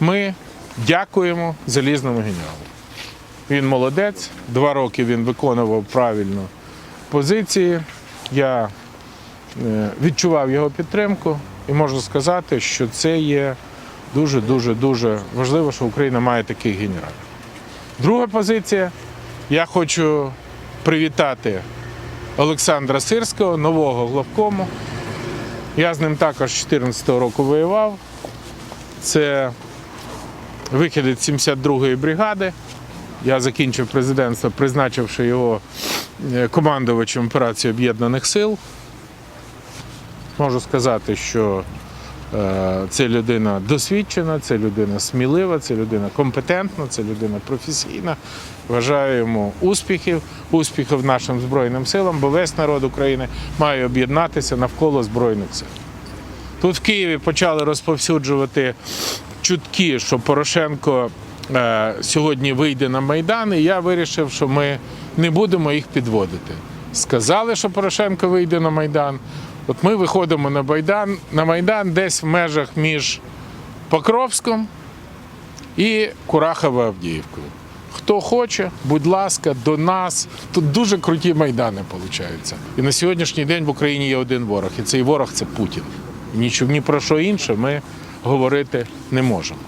ми дякуємо залізному генералу. Він молодець, два роки він виконував правильно позиції. Я е, відчував його підтримку і можу сказати, що це є дуже, дуже, дуже важливо, що Україна має таких генералів. Друга позиція. Я хочу привітати Олександра Сирського, нового главкому. Я з ним також з 2014 року воював. Це вихідець 72-ї бригади. Я закінчив президентство, призначивши його е, командувачем операції Об'єднаних сил. Можу сказати, що е, це людина досвідчена, це людина смілива, це людина компетентна, це людина професійна. Бажаю йому успіхів, успіхів нашим Збройним силам, бо весь народ України має об'єднатися навколо Збройних сил. Тут в Києві почали розповсюджувати чутки, що Порошенко е, сьогодні вийде на Майдан, і я вирішив, що ми не будемо їх підводити. Сказали, що Порошенко вийде на Майдан. От ми виходимо на Майдан, на Майдан десь в межах між Покровськом і Курахово-Авдіївкою. Хто хоче, будь ласка, до нас. Тут дуже круті майдани виходять. І на сьогоднішній день в Україні є один ворог, і цей ворог це Путін. Нічого ні про що інше ми говорити не можемо.